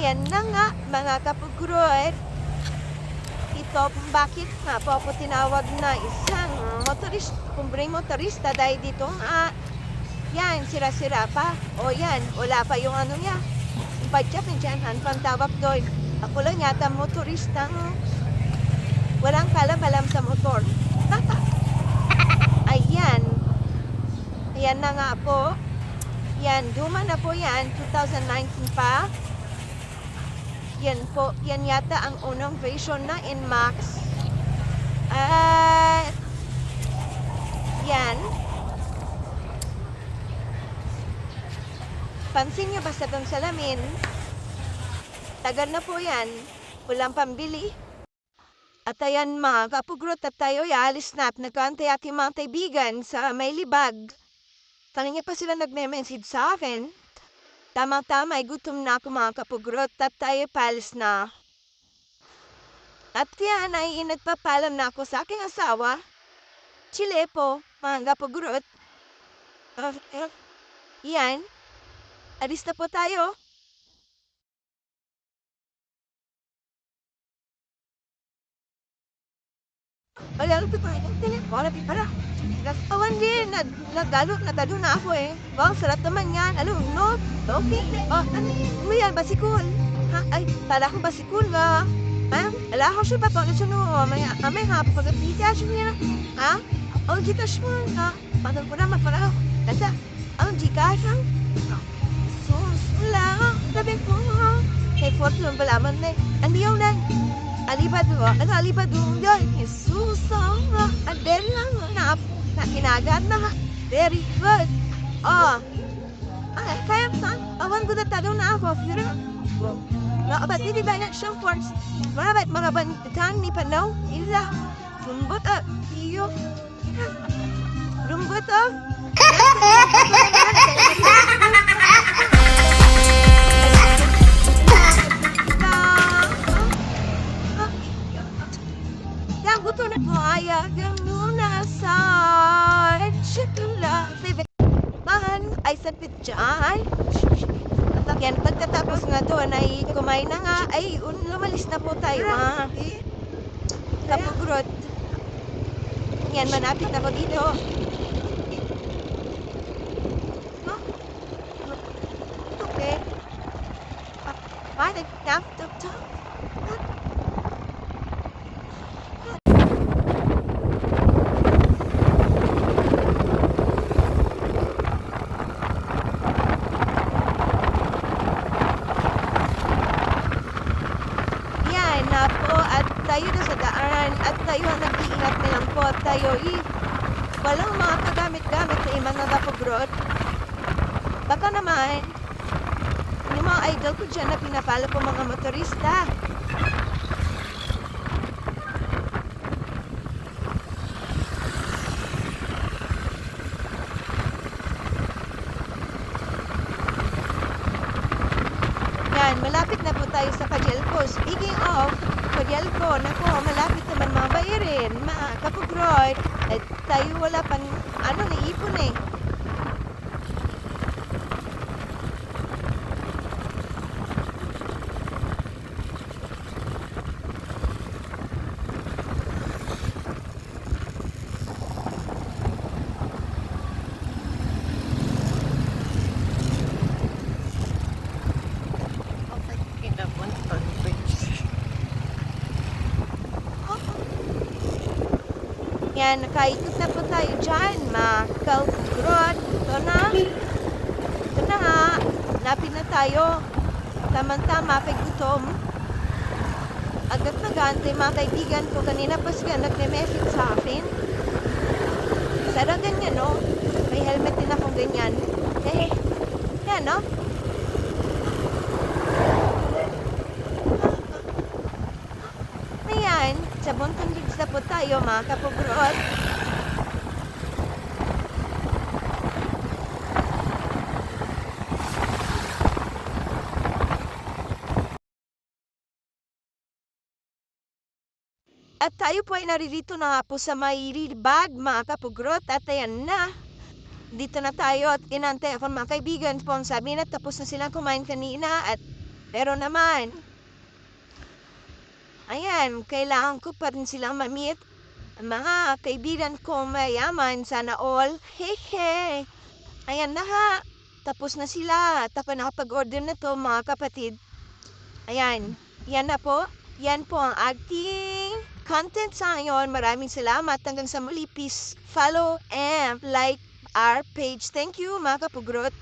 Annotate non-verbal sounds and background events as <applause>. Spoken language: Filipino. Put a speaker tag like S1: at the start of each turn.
S1: Ayan na nga, mga kapugrod. Ito kung bakit nga po ako tinawag na isang motorist, kumbreng motorista dahil dito nga, yan, sira-sira pa. O yan, wala pa yung ano niya. Yung padyak, dyan, pang tawag doon. Ako lang yata motoristang walang kalam-alam sa motor. <laughs> Ayan. Ayan na nga po. Yan, duma na po yan. 2019 pa. Yan po, yan yata ang unang version na in Max. At yan. Pansin niyo ba sa tong salamin? Tagal na po yan. Walang pambili. At ayan mga kapugrot at tayo alis na at nagkaantay aking mga kaibigan sa may libag. Kanina pa sila nagme-message sa akin. Tama-tama ay gutom na ako mga kapugrot at tayo palis na. At yan ay nagpapalam na ako sa aking asawa. Chile po, mga kapugrot. Uh, uh, yan. Alis na po tayo. Wala ko pa rin. Wala pa para. Awan din, nag, nagdalo, nagdalo na ako eh. Wow, sarap naman yan. Ano, no? Okay. Oh, ano, ano yan, basikul? Ha? Ay, pala ko basikul nga. Ha? Ala ko siya pa pang ito no. May, may ha, pagkapita siya niya. Ha? Oh, Gcash mo, ha? Patang ko naman para ako. Kanta, ang Gcash ang? Sus, wala. Sabi ko, ha? Kay Fortune, wala man na. Andiyaw na. Alibado, ano alibado yun? Jesus, ah, adel lang, na, na kinagat na, very good. Oh, ay, kaya sa, awan ko na talo na ako, pero, na, ba't hindi ba na siyang force? Mga ba't mga bantan ni Panaw? Ila, rumbot ah, iyo, rumbot ah. <laughs> dyan Yan pagkatapos nga doon ay kumain na nga. Ay un, lumalis na po tayo ha? Kapugrot. Yan manapit ako dito? Okay Ah, Why the doctor? Yan na po at tayo na sa daan at tayo ang nag-iingat na tayo i walang mga kagamit-gamit sa imang nagapagrot. Baka naman, yung mga idol ko dyan na pinapalo ko mga motorista. Yan, malapit na po tayo sa Pajelco. Speaking of Pajelco, naku, malapit naman mga bayarin, mga kapugroy. Eh, tayo wala pang, ano, naipon eh. Yan, nakaikot na po tayo dyan, mga. Ito na. Ito na nga. Lapit na tayo. Tama-tama, kay gutom. Agad nag-aantay mga kaibigan ko. Kanina pa sila nagme-message sa akin. Sana ganyan, no? May helmet din akong ganyan. Eh, yan, no? Ayan, sa buntong gigs na po tayo mga kapugrot. At tayo po ay naririto na po sa may bag mga kapugrot at ayan na. Dito na tayo at inantay ako mga kaibigan po. Sabi na tapos na silang kumain kanina at Pero naman, ayan, kailangan ko pa rin silang ma-meet. Mga kaibigan ko mayaman, sana all. Hey! Ayan na ha. Tapos na sila. Ako nakapag-order na to, mga kapatid. Ayan. Yan na po. Yan po ang ating content sa ngayon. Maraming salamat. Hanggang sa muli. Peace. Follow and like our page. Thank you, mga kapugrot.